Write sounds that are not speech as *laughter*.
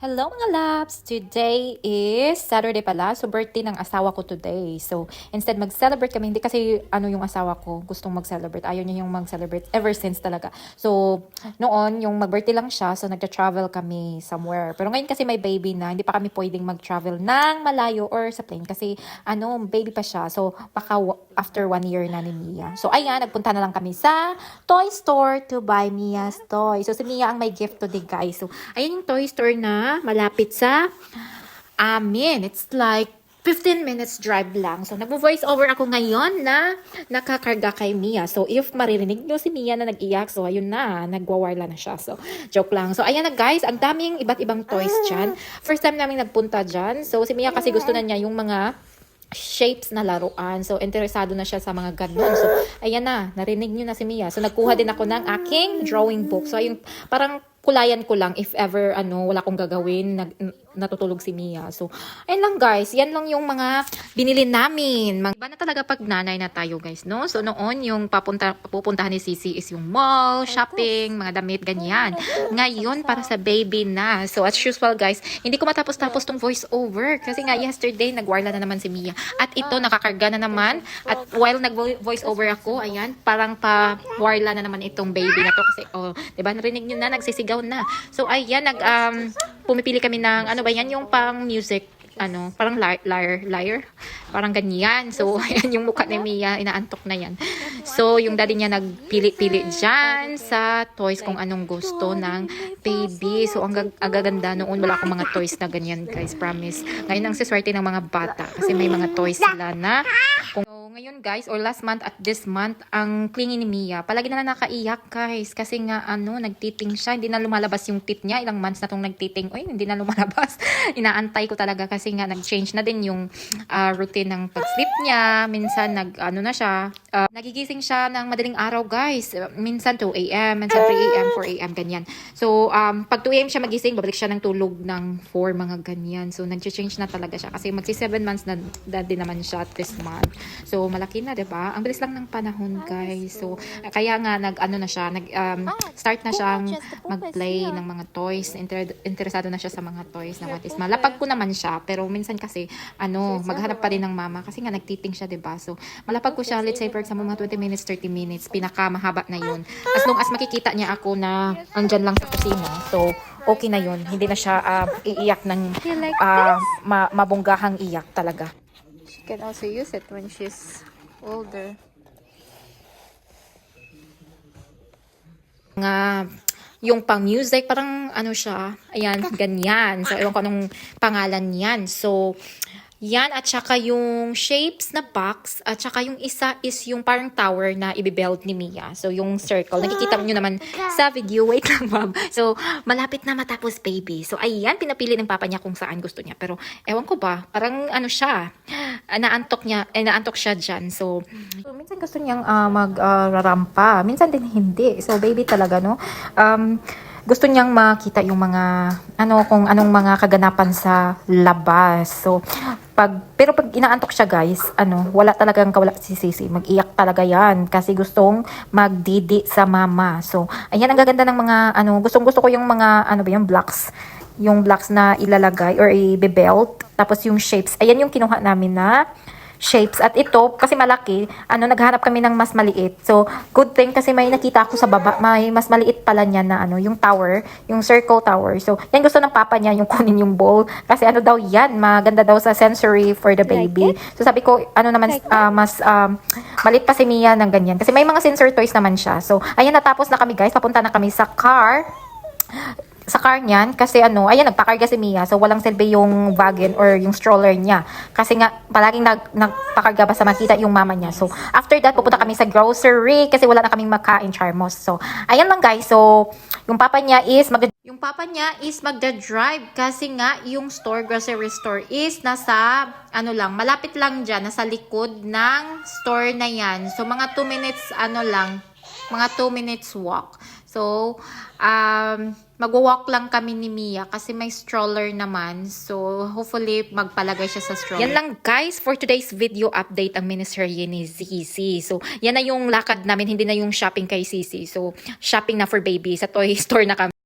Hello mga loves! Today is Saturday pala, so birthday ng asawa ko today. So instead mag-celebrate kami, hindi kasi ano yung asawa ko gustong mag-celebrate. Ayaw niya yung mag-celebrate ever since talaga. So noon, yung mag-birthday lang siya, so nagta-travel kami somewhere. Pero ngayon kasi may baby na, hindi pa kami pwedeng mag-travel ng malayo or sa plane kasi ano, baby pa siya. So baka after one year na ni Mia. So ayan, nagpunta na lang kami sa toy store to buy Mia's toy. So si Mia ang may gift today guys. So ayan yung toy store na malapit sa amin. It's like 15 minutes drive lang. So, nagvo-voice over ako ngayon na nakakarga kay Mia. So, if maririnig nyo si Mia na nag-iyak, so ayun na, nagwawarla na siya. So, joke lang. So, ayan na guys, ang daming iba't ibang toys dyan. First time namin nagpunta dyan. So, si Mia kasi gusto na niya yung mga shapes na laruan. So, interesado na siya sa mga ganun. So, ayan na, narinig nyo na si Mia. So, nagkuha din ako ng aking drawing book. So, ayun, parang kulayan ko lang if ever ano wala kong gagawin nag, natutulog si Mia. So, ayun lang guys. Yan lang yung mga binili namin. Iba na talaga pag nanay na tayo guys, no? So, noon yung papunta, pupuntahan ni Sisi is yung mall, shopping, mga damit, ganyan. Ngayon, para sa baby na. So, as usual guys, hindi ko matapos-tapos tong voice over. Kasi nga, yesterday, nagwarla na naman si Mia. At ito, nakakarga na naman. At while nag-voice over ako, ayan, parang pa-warla na naman itong baby na to. Kasi, oh, di ba, narinig nyo na, nagsisigaw na. So, ayan, nag, um, pumipili kami ng, ano ba yan, yung pang music ano, parang liar, liar, liar. Parang ganyan. So, *laughs* ayan yung mukha ni Mia, inaantok na yan. So, yung daddy niya nagpili-pili dyan sa toys kung anong gusto ng baby. So, ang gag- ang gaganda noon, wala akong mga toys na ganyan, guys, promise. Ngayon ang siswerte ng mga bata kasi may mga toys sila na kung Guys, or last month at this month, ang clingy ni Mia, palagi na lang nakaiyak guys. Kasi nga, ano, nagtiting siya. Hindi na lumalabas yung tit niya. Ilang months na tong nagtiting. Uy, hindi na lumalabas. *laughs* Inaantay ko talaga kasi nga, nag-change na din yung ah, routine ng pag-sleep niya. Minsan, nag, ano na siya, ah, nagigising siya ng madaling araw guys. Uh, Minsan 2 a.m., minsan 3 a.m., 4 a.m., ganyan. So, um, pag 2 a.m. siya magising, babalik siya ng tulog ng 4, mga ganyan. So, nag-change na talaga siya. Kasi magsi 7 months na, na din naman siya this month. So, malaki na, 'di ba? Ang bilis lang ng panahon, guys. So, kaya nga nag ano na siya, nag um, start na siyang mag-play ng mga toys. Inter- interesado na siya sa mga toys na watis. Malapag ko naman siya, pero minsan kasi ano, maghanap pa rin ng mama kasi nga nagtiting siya, 'di ba? So, malapag ko siya, let's say for example, mga 20 minutes, 30 minutes, pinaka mahaba na 'yun. As long as makikita niya ako na andyan lang sa kusina. So, okay na 'yun. Hindi na siya ah, iiyak ng ah, ma- mabunggahang iyak talaga. She can also use it when she's older. Nga, yung pang music, parang ano siya, ayan, ganyan. So, ewan ko anong pangalan yan. So, yan, at saka yung shapes na box, at saka yung isa is yung parang tower na ibibuild ni Mia. So, yung circle. Nakikita nyo naman sa video. Wait lang, ma'am. So, malapit na matapos, baby. So, ayan, pinapili ng papa niya kung saan gusto niya. Pero, ewan ko ba, parang ano siya, ah, naantok niya, eh, naantok siya dyan. So, so minsan gusto niyang ah, mag-rarampa. minsan din hindi. So, baby talaga, no? Um, gusto niyang makita yung mga ano kung anong mga kaganapan sa labas. So pag pero pag inaantok siya guys, ano, wala talagang kawala si Sisi. Mag-iyak talaga 'yan kasi gustong magdidi sa mama. So ayan ang gaganda ng mga ano, gustong gusto ko yung mga ano ba yung blocks yung blocks na ilalagay or i-belt. Tapos yung shapes. Ayan yung kinuha namin na shapes. At ito, kasi malaki, ano, naghanap kami ng mas maliit. So, good thing kasi may nakita ako sa baba, may mas maliit pala niya na ano, yung tower, yung circle tower. So, yan gusto ng papa niya, yung *laughs* kunin yung bowl. Kasi ano daw yan, maganda daw sa sensory for the baby. So, sabi ko, ano naman, ah, mas um, maliit pa si Mia ng ganyan. Kasi may mga sensor toys naman siya. So, ayan, natapos na kami guys. Papunta na kami sa car sa car niyan kasi ano, ayan nagpakarga si Mia. So walang silbi yung wagon or yung stroller niya. Kasi nga palaging nag, nagpakarga basta makita yung mama niya. So after that pupunta kami sa grocery kasi wala na kaming makain charmos. So ayan lang guys. So yung papa niya is mag yung papa niya is magda-drive kasi nga yung store, grocery store is nasa, ano lang, malapit lang dyan, nasa likod ng store na yan. So, mga 2 minutes, ano lang, mga 2 minutes walk. So, um, magwa-walk lang kami ni Mia kasi may stroller naman. So, hopefully, magpalagay siya sa stroller. Yan lang guys for today's video update ang ministerye ni Zizi. So, yan na yung lakad namin, hindi na yung shopping kay Sisi. So, shopping na for baby. Sa toy *laughs* store na kami.